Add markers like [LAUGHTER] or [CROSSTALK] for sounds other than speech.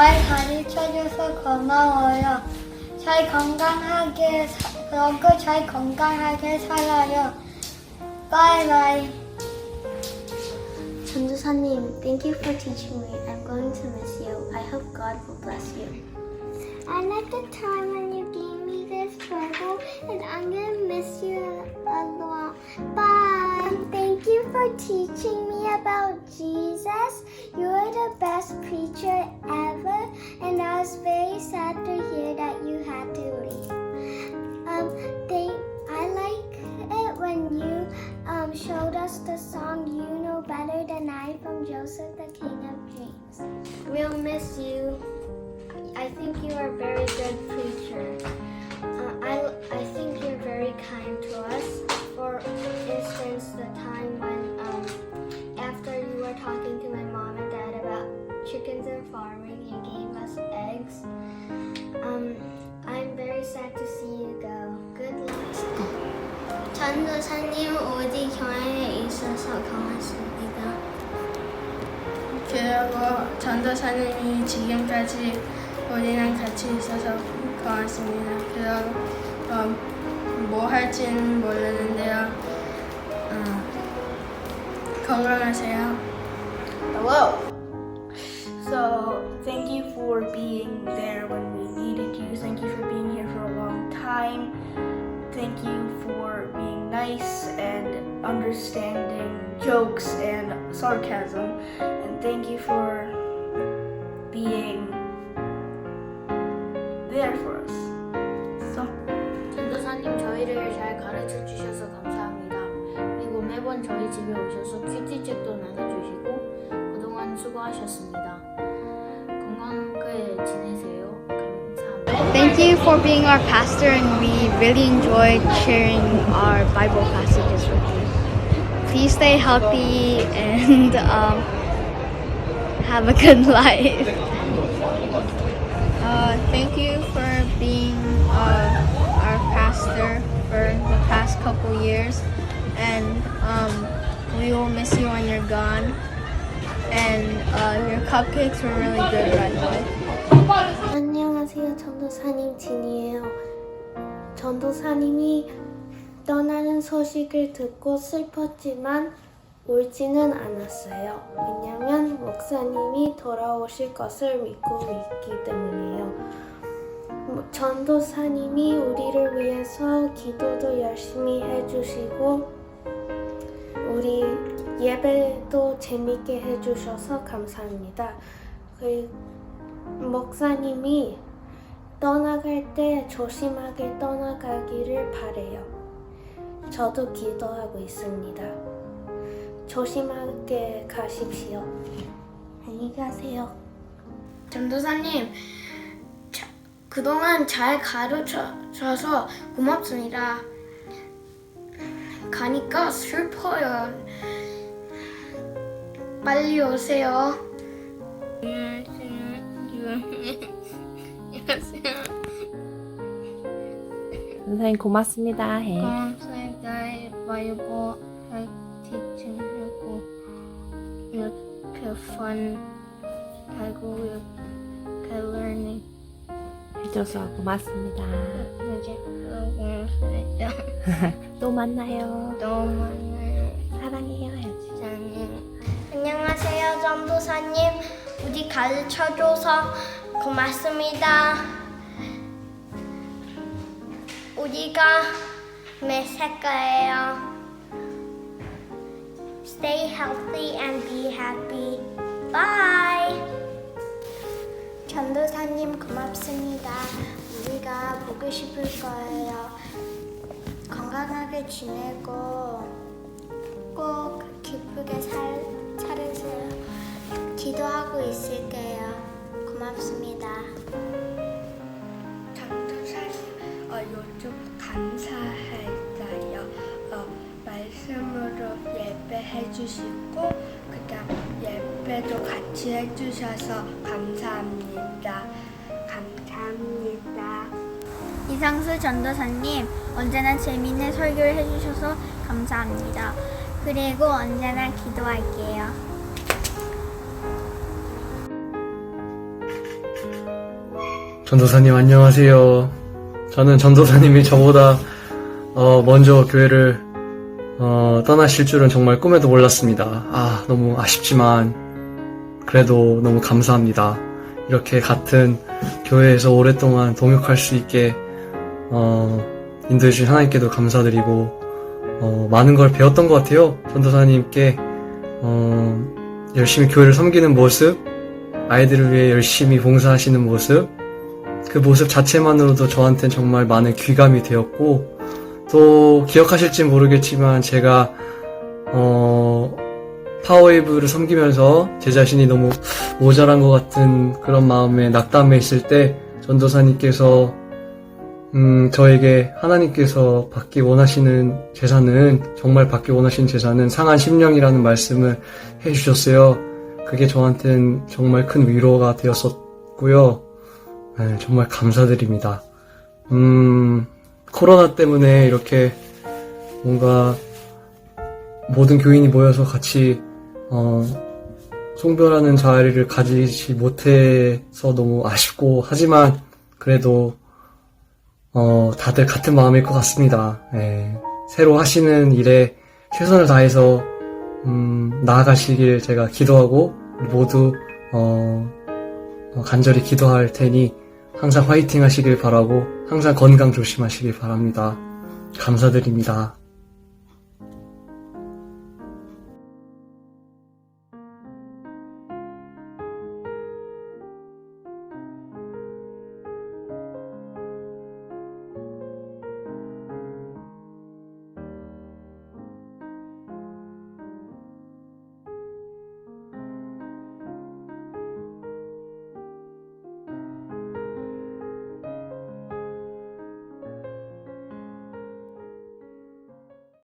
잘 가르쳐줘서 고마워요. 잘 건강하게 사- 그러고 잘 건강하게 살아요. 바이바이. 전도사님, thank you for teaching me. I'm going to miss you. I hope God will bless you. I like the time when you gave me this Bible, and I'm gonna miss you a lot. Bye. Thank you for teaching me about Jesus. You're the best preacher ever, and our. 전도사님 어디 교회에 있어서 고맙습니다. 그리고 전도사님이 지금까지 우리랑 같이 있어서 고맙습니다. 그리고 어, 뭐 할지는 모르는데요. 어, 건강하세요. Hello. So, thank you for being there when we needed you. Thank you for being here for a long time. Thank you nice and understanding jokes and sarcasm. And thank you for being there for us. So, 전도사님 저희를 잘 가르쳐 주셔서 감사합니다. 그리고 매번 저희 집에 오셔서 큐티책도 나눠주시고 그동안 수고하셨습니다. 건강하게 지내세요. Thank you for being our pastor, and we really enjoyed sharing our Bible passages with you. Please stay healthy and um, have a good [LAUGHS] life. Uh, thank you for being uh, our pastor for the past couple years, and um, we will miss you when you're gone. And uh, your cupcakes were really good, by the way. 안녕하세요. 전도사님 진이에요. 전도사님이 떠나는 소식을 듣고 슬펐지만 울지는 않았어요. 왜냐면 목사님이 돌아오실 것을 믿고 있기 때문이에요. 뭐, 전도사님이 우리를 위해서 기도도 열심히 해주시고 우리 예배도 재밌게 해주셔서 감사합니다. 그리고 목사님이 떠나갈 때 조심하게 떠나가기를 바래요. 저도 기도하고 있습니다. 조심하게 가십시오. 안녕히 가세요. 전도사님, 자- 그동안 잘 가르쳐줘서 고맙습니다. 가니까 슬퍼요. 빨리 오세요. [LAUGHS] 선생님 고맙습니다. 해. 감사합니다. 바이블 잘 티칭하고 이렇게 fun 하고 이렇게 learning 해줘서 고맙습니다. 이제 고맙습니다. [LAUGHS] 또 만나요. 너무 많아요. 사랑해요. 해야지. 사랑해요. 안녕하세요, 전도사님. 우리 가르쳐줘서 고맙습니다. 우리가 몇살 거예요? Stay healthy and be happy. Bye. 전도사님 고맙습니다. 우리가 보고 싶을 거예요. 건강하게 지내고 꼭 기쁘게 살, 살으세요. 기도하고 있을게요. 고맙습니다. 전도사님, 어, 요즘 감사할까요? 어, 말씀으로 예배해 주시고, 그 다음 예배도 같이 해주셔서 감사합니다. 감사합니다. 이상수 전도사님, 언제나 재미있는 설교를 해주셔서 감사합니다. 그리고 언제나 기도할게요. 전도사님 안녕하세요. 저는 전도사님이 저보다 어, 먼저 교회를 어, 떠나실 줄은 정말 꿈에도 몰랐습니다. 아 너무 아쉽지만 그래도 너무 감사합니다. 이렇게 같은 교회에서 오랫동안 동역할 수 있게 어, 인도해 주신 하나님께도 감사드리고 어, 많은 걸 배웠던 것 같아요. 전도사님께 어, 열심히 교회를 섬기는 모습, 아이들을 위해 열심히 봉사하시는 모습, 그 모습 자체만으로도 저한테는 정말 많은 귀감이 되었고, 또 기억하실지 모르겠지만 제가 어, 파워웨이브를 섬기면서 제 자신이 너무 모자란 것 같은 그런 마음에 낙담해 있을 때 전도사님께서 음, 저에게 하나님께서 받기 원하시는 제사는 정말 받기 원하시는 제사는 상한 심령이라는 말씀을 해주셨어요. 그게 저한테는 정말 큰 위로가 되었었고요. 네, 정말 감사드립니다. 음, 코로나 때문에 이렇게 뭔가 모든 교인이 모여서 같이 어, 송별하는 자리를 가지지 못해서 너무 아쉽고 하지만 그래도 어, 다들 같은 마음일 것 같습니다. 예, 새로 하시는 일에 최선을 다해서 음, 나아가시길 제가 기도하고 모두 어, 어, 간절히 기도할 테니 항상 화이팅 하시길 바라고 항상 건강 조심하시길 바랍니다. 감사드립니다.